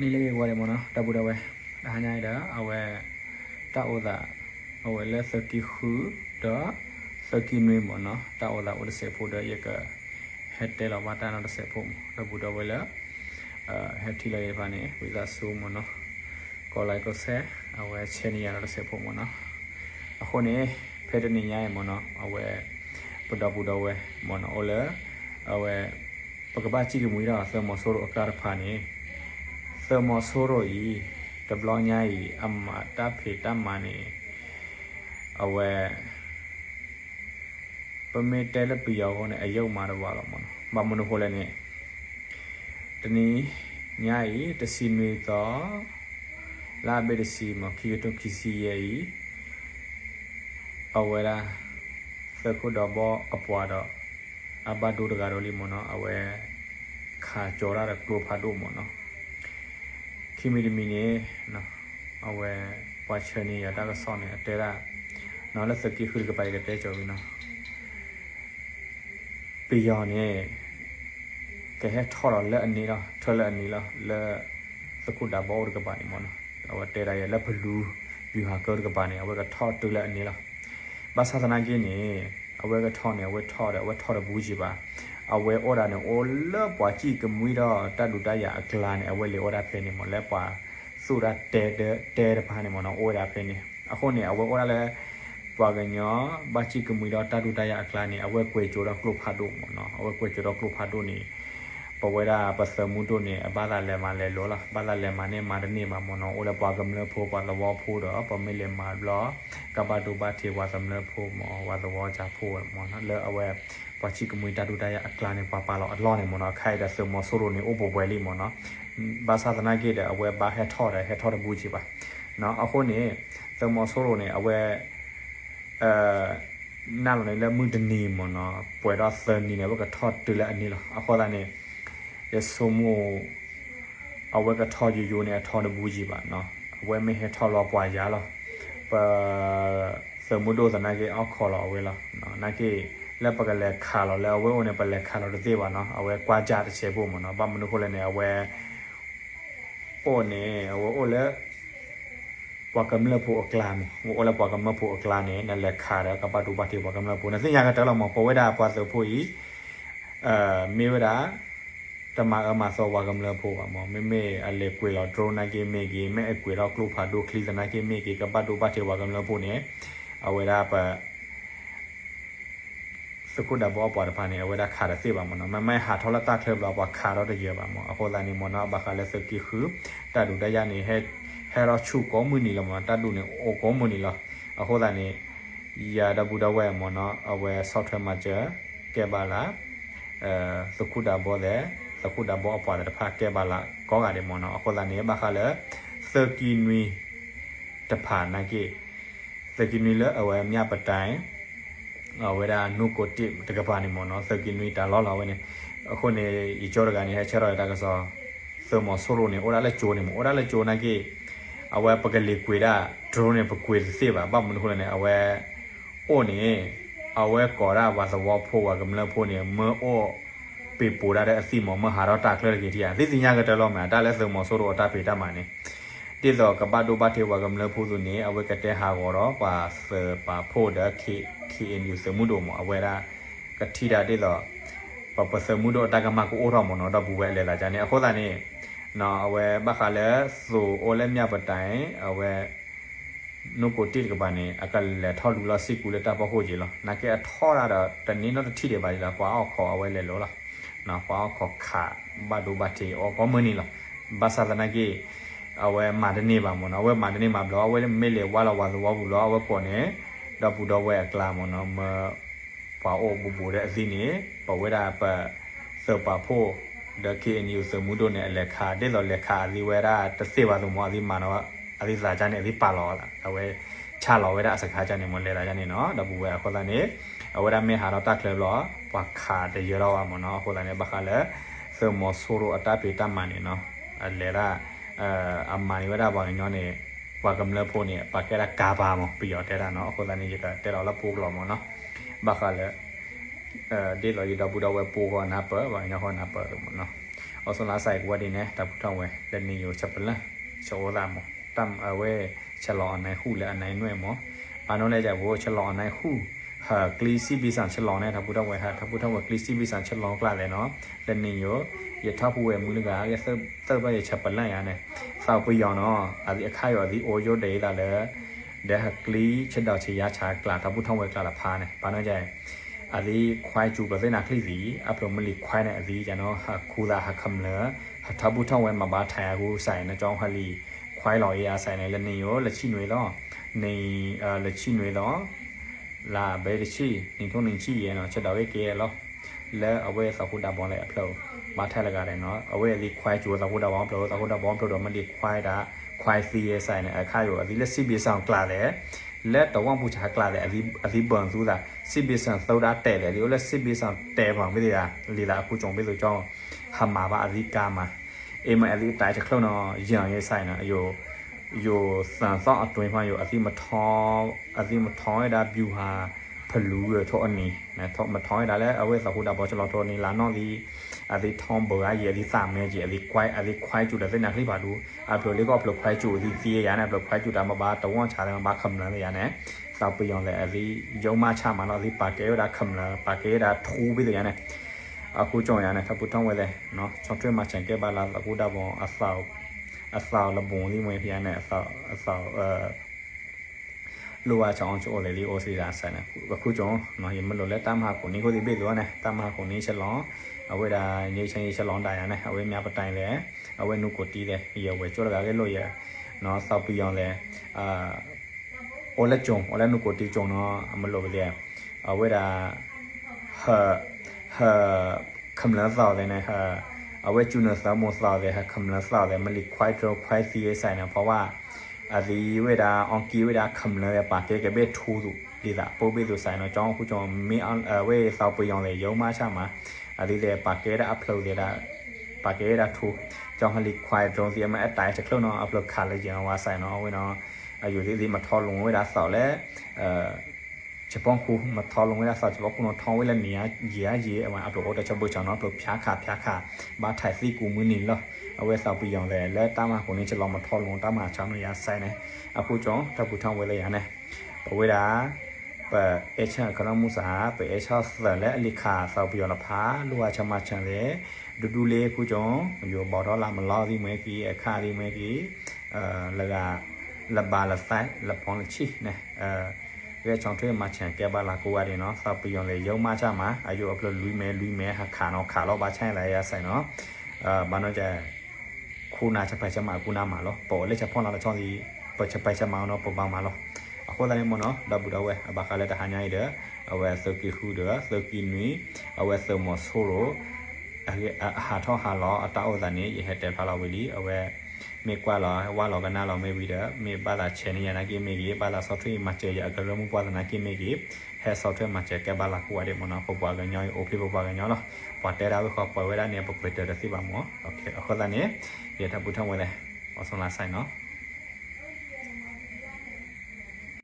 နေလေးကွာတယ်မနော်တပူတဝဲဒါညာရအဝဲတောဒအဝဲလက်စကီခုဒစကီနွေမနော်တောဒဝလစေဖို့ဒရကဟက်တဲလမတာနော်စေဖို့တပူတဝဲလအဟက်တီလေးပါနေဝိဇာဆူမနော်ကောလိုက်ကိုဆဲအဝဲချေနီရနော်စေဖို့မနော်အခုနေဖက်တနေရရမနော်အဝဲပဒပူဒဝဲမနော်အလအဝဲပကပချီကမွေးတာဆမဆောရအကာဖာနေ thermo soro yi the blonya yi amma ta phe ta mane awe ပမေတဲလပီယောနဲ့အယုတ်မှာတော့ပါတော့မနော်မမနခိုလည်းနဲ့တနည်းညရီတစီမီတော့လာဘေတစီမခီတုခီစီယေအဝဲလာသခုတော့ဘောအပွားတော့အဘဒူတကတော့လီမနော်အဝဲခါကြော်ရတဲ့ကလိုဖာတို့မနော် ခီမီဒမီနေနော်အဝဲပွားချနေရတာကဆောင်းနေအတဲရာနော်လက်စကီဖူကပိုင်ကတဲကြော်ပြီနော်ပီယောနေကဲဟဲထော်တော့လက်အနေတော့ထော်လက်အနေလားလက်စကုတာဘောကပိုင်မနော်အဝတဲရာရလက်ဘလူးဘီဟာကောကပိုင်အဝဲကထော်တူလက်အနေလားဘာသာသနာကြီးနေအဝဲကထော်နေအဝဲထော်တယ်အဝဲထော်တယ်ဘူးကြီးပါ အဝဲ order နဲ့ all လောပွားကြည့်ကမွေးတော့တတ်တူတရအကလာနဲ့အဝဲလေ order ဖဲနေမလဲပွားဆိုတာတဲတဲတဖာနေမနော် order ဖဲနေအခုနေအဝဲ order လဲပွားကညောဘာကြည့်ကမွေးတော့တတ်တူတရအကလာနဲ့အဝဲကွေချိုတော့ club ဖတ်တော့မနော်အဝဲကွေချိုတော့ club ဖတ်တော့နေ ပဝဲရာပစမှုဒုနေအဘာသာလဲမလဲလောလားဘာသာလဲမနေမာရနေမမနော်အိုလပွာကမလဲဖိုးပွာလဝဖိုးတော့ပမေလဲမာဘလကဘာဒုဘာထေဝါသမလဲဖိုးမောဝါသဝချဖိုးမနော်လဲအဝဲပွာချီကမွေတတုတရအခလာနေပပလောအလောနေမနော်ခိုင်တဲ့ဆမဆိုရိုနေအိုဘဝဲလီမနော်ဘာသာသနာကေတဲ့အဝဲဘာဟက်ထော်တယ်ဟက်ထော်တဲ့ဘူးကြီးပါနော်အခုနေသမဆိုရိုနေအဝဲအဲနားလည်းလည်းမှုတနေမနော်ပွဲတော့သန်နေလည်းဘကထော့တူလည်းအနေလားအခေါ်တာနေ ရဆိုမအဝဲကထော့ယူယူနေထော့နဘူးကြီးပါနော်အဝဲမေဟထော့လောပွားရလားပစမှုဒိုစနာကေအောက်ခေါ်လောဝဲလားနော်နာကေလက်ပကလည်းခါလောလဲအဝဲဝင်ပလည်းခါလောတသေးပါနော်အဝဲကွာကြတစ်ချက်ဖို့မနော်ဘာမလို့ခေါ်လဲနေအဝဲပို့နေအဝဲအိုလဲ wakamla po oklame wo ola wakamma po oklane na le khara ka pa tu pa ti wakamla po na sinya ka ta lo mo po weda pa so po yi uh me weda တမအမ ဆောဝါကမလဖို့ပါမောမေမေအလေကွေလောဒရိုနာကေမေကေမေအကွေလောကလုဖာဒိုခလီသနာကေမေကေကပတ်တိုပတ်တေဝါကမလဖို့ ਨੇ အဝေရာပစကုဒါဘောပွားတဖာနေအဝေရာခါရစေပါမနော်မမဲဟာထောလတာခလဘလောပွားခါတော့တရပါမောအခေါ်လာနေမောနော်ဘခါလက်စကီခူတတူတရနေဟဲ့ဟဲရောချူကောမူနီလမတတူနေအိုကောမူနီလအခုဒါနေယာဒဘူဒဝဲမနော်အဝဲ software မှာကျကဲပါလာအဲသခုဒါဘောတဲ့သ ခုဒါဘောအပွားတဲ့ဖာကဲပါလာကောကတယ်မနော်အခုဒါနေဘာခါလဲသကီနွီတဖာနာကေသကီနွီလအဝဲမြပတိုင်အဝဲဒါနုကိုတိတကပါနေမနော်သကီနွီတာလောလာဝဲနေအခုနေဤကြောရကနေဟဲချရတာကစောသမဆိုရိုနေအိုရာလဲချိုးနေမအိုရာလဲချိုးနာကေအဝဲပကလေးကွေတာ drone နဲ့ပကွေစေပါဘာမလို့လဲအဝဲအိုနေအဝဲကောရာဝါသဝဖို့ဝကမလဖို့နေမော ပေပူရတဲ့အစီမောမဟာရတာကလရကြီးတီးသိစီညာကတလောမှာတာလဲစုံမောဆိုတော့တာပေတာမှာနေတိတော့ကပတ်တော့ဘတ်ထေဝကမလဖို့သူနေအဝဲကတဲ့ဟာကောတော့ပါစပါဖို့တဲ့ K KNU စမှုတော့မအဝဲတာကတိတာတိတော့ပပစမှုတော့တကမကိုအိုတော့မနော်တော့ဘူးပဲလေလာကြနေအခုသာနေနော်အဝဲဘခါလဲဆိုအိုလဲမြပတိုင်အဝဲနုကိုတိကပါနေအကလဲထော်လူလာစိကူလဲတပဟုတ်ကြီးလားနာကေထော်ရတာတနင်းတော့တိတယ်ပါလားကွာအောက်ခေါ်အဝဲလဲလောလား နော်ကွာအောက် ခေါ်ခါဘဒူဘတီအောကောမနီလားဘာသာဒနာကေအဝဲမာဒနေပါမနော်အဝဲမာဒနေမှာဘလောအဝဲမေလေဝါလာဝါသဝဘူးလောအဝဲပေါ်နေတော့ဘူးတော့ဝဲကလာမနော်မပွာအိုဘူဘူတဲ့အစီနေပဝဲတာပစပဖို့ the KNU စမှုတို့နဲ့လက်ခါတဲ့တော့လက်ခါဒီဝဲတာတစေပါလို့မအဒီမာနော်အဒီစာချာနေအဒီပါလောလာအဝဲချလောဝဲတာအစခါချာနေမလဲတာချာနေနော်တပူဝဲခေါ်တာနေအဝဲတာမေဟာတော့တက်လဲလောပွာခါတဲ့ရတော့မနော်ခေါ်တာနေဘခါလဲစမဆိုရိုအတာပေတမန်နေနော်အလဲတာအမန်ဝဲတာဘာညောနေပွာကမလဲဖို့နေပါကဲတာကာပါမပြီးတော့တဲ့တာနော်ခေါ်တာနေရကတဲ့တော့လပိုးလောမနော်ဘခါလဲအဲဒီလော်ရီတော့ဘူတော့ဝဲပိုးဟောနာပါဘာညာဟောနာပါတော့နော်အစလာဆိုင်ကွာဒီနေတပူထောင်းဝဲလက်နေယောချက်ပလန်ချောလာမောတမ်အဝဲ ချက်လောအနိုင်ခုလဲအနိုင်နွဲ့မောဘာနော်လဲကြဘောချက်လောအနိုင်ခုဟာကလီစီဘီဆန်ချက်လောနဲ့တပူထောင်းဝဲဟာတပူထောင်းဝဲကလီစီဘီဆန်ချက်လောကလာလဲနော်လက်နေယောရထဖူဝဲမူလကရသသဘရချက်ပလန်ရနဲ့စောက်ပြယောနော်အဒီအခါယောဒီအိုယိုဒေလာလဲတဲ့ဟကလီချက်တော့ချေရချာကလာတပူထောင်းဝဲကလာဖာနဲ့ဘာနော်ကြအဒီခွိုင်းကျူပစေနာခလီစီအပလိုမလီခွိုင်းနဲ့အဒီကျွန်တော်ဟာခူလာဟာခမ်လဲဟာထဘူးထောင်းဝဲမှာဘာထိုင်အခုဆိုင်နေကြောင်းဟလီ ခွိုင်းလော်ရေးအားဆိုင်နေလည်းနေရောလက်ချိနွေတော့နေအာလက်ချိနွေတော့လာဘယ်ချိနေထုံးနေချိရနော်ချက်တော်ရေးကေလောလဲအဝဲသခုတာဘောလဲအဖလို့မထိုင်လကြတယ်နော်အဝဲဒီခွိုင်းကျူသခုတာဘောဖလို့သခုတာဘောဖလို့တော့မလီခွိုင်းတာခွိုင်းစီရဲ့ဆိုင်နေအခါရောအဒီလက်စီပြေဆောင်ကလာတယ်လက်တော့ဝပူချာကလာတယ်အဒီအဒီဘန်သူတာစစ်ပြေဆောင်သောတာတဲ့တယ်ဒီလိုလက်စစ်ပြေဆောင်တဲပါမသိတာလီလာအခုကြုံပြီဆိုကြောင်းဟမ်မာပါအဒီကာမှာ အေမအဒီတိုင်ချခလုံးတော့ရံရဲ့ဆိုင်နော်အယိုယိုစန်စောအတွင်းမှာယိုအဒီမထောင်းအဒီမထောင်းရတာဘျူဟာဖလူရထောအနီနော်ထောမထောင်းရတာလဲအဝဲစခုတာဘောချလောထောနီလာနော်ဒီအဒီထောင်းဘောရရဲ့ဒီစာမဲကြီးအဒီခွိုင်းအဒီခွိုင်းကျူတဲ့နာခလိပါလူအပလိုလေးကောပလိုခွိုင်းကျူဒီစီရရနဲ့ပလိုခွိုင်းကျူတာမပါတဝွန်ချာတယ်မပါခမလန်ရနဲ့စောက်ပြယောလဲအဒီယုံမချမှာနော်ဒီပါကေရတာခမလန်ပါကေရတာထူးပြီးရနဲ့ အခုကြောင်ရနဲ့ထပ်ပူထောင်းဝဲလဲနော်ချောင်းထွေးမှာချန်ကဲပါလာအခုတာဘောအဆောက်အဆောက်လဘုံလေးမွေးဖျားနဲ့အဆောက်အဆောက်အဲလိုအပ်ချောင်းချိုလေလီအိုစီရာဆန်အခုကြောင်နော်ယမလို့လဲတမ်းဟာကိုနေကိုဒီပြေလို့နဲ့တမ်းဟာကိုနေချက်လောင်းအဝဲဒါနေချင်းချက်လောင်းတိုင်ရနဲ့အဝဲများပတိုင်လဲအဝဲနုကိုတီးလဲရဝဲကြောရကလေးလို့ရနော်စောက်ပြီးအောင်လဲအာအိုလက်ကြုံအိုလက်နုကိုတီကြုံနော်အမလို့ပဲအဝဲဒါဟာ ဟာคำละสาวเลยนะฮะเอาไว้จูเนอร์สาวโมสาวเลยฮะคำละสาวเลยมันลิควายโตรควายซีใส่นะเพราะว่าอันนี้เวลาอองกีเวลาคำละปากเกะเบทูสุดีละโปเบสุใส่นะจ้องผู้จองมีอันเออเวสาวไปยองเลยยงมาใช่ไหมอันนี้เลยปากเกะอัพโหลดเลยละป ဂျပန်ကူမထော်လုံးဝဲဆောက်ဂျပန်ကူနော်ထောင်းဝဲလည်းနေရရေရရေအမအပလိုတော့ချက်ပုတ်ချောင်းနော်ပလိုဖြားခါဖြားခါဘာထိုင်စီကူမင်းနေလောအဝဲဆောက်ပြီးအောင်လဲလဲတာမကိုနေချက်လောမထော်လုံးတာမချောင်းရဆိုင်နေအခုကျော်တပူထောင်းဝဲလည်းရနေပဝဲတာပအချာကရမှုစာပအချာဆလဲအလိခါဆောက်ပြီးအောင်လဖာလူအချမချန်လေဒူဒူလေးခုကျော်ယောဘော်တော့လာမလောဒီမဲကီအခါဒီမဲကီအဲလကလဘာလဆိုင်လပွန်ချီနေအဲ ရဲချောင်းထွေးမှာချန်ကဲပါလာကိုရတယ်နော်စောက်ပြီးအောင်လေရုံမချမှာအယုအပလလူမဲလူမဲဟာခါနော်ခါတော့ဘာချိုင်လာရဆိုင်နော်အာဘာနော်ကျခုနာချက်ပိုက်ချက်မှာခုနာမှာလောပေါ်လက်ချက်ဖွန်လာတော့ချောင်းစီပေါ်ချက်ပိုက်ချက်မှာနော်ပေါ်ပါမှာလောအခုလည်းမနော်ဒဘူတော့ဝဲအဘခါလက်တဟညာရတဲ့အဝဲစကီခူဒစကီနွီအဝဲစမဆိုရိုအဟာထောဟာလောအတောက်ဒန်နေရဟတဲ့ဖလာဝီလီအဝဲ မေကွာလာဝါလောကနာလောမေဝီဒမေပါလာချေနီယနာကိမေဂီပါလာဆော့ဖ်ဝဲမှာချေရအကရမှုပွားနာကိမေဂီဟဲဆော့ဖ်ဝဲမှာချေကဘာလာကွာတဲ့မနာပပွားကညောအိုဖေပပွားကညောလောပွားတဲရာဝခေါ်ပွားဝဲတာနေပပွေတဲရစီပါမောโอเคအခုလည်းနေရထပူထောင်းဝဲလေအဆုံးလာဆိုင်နော်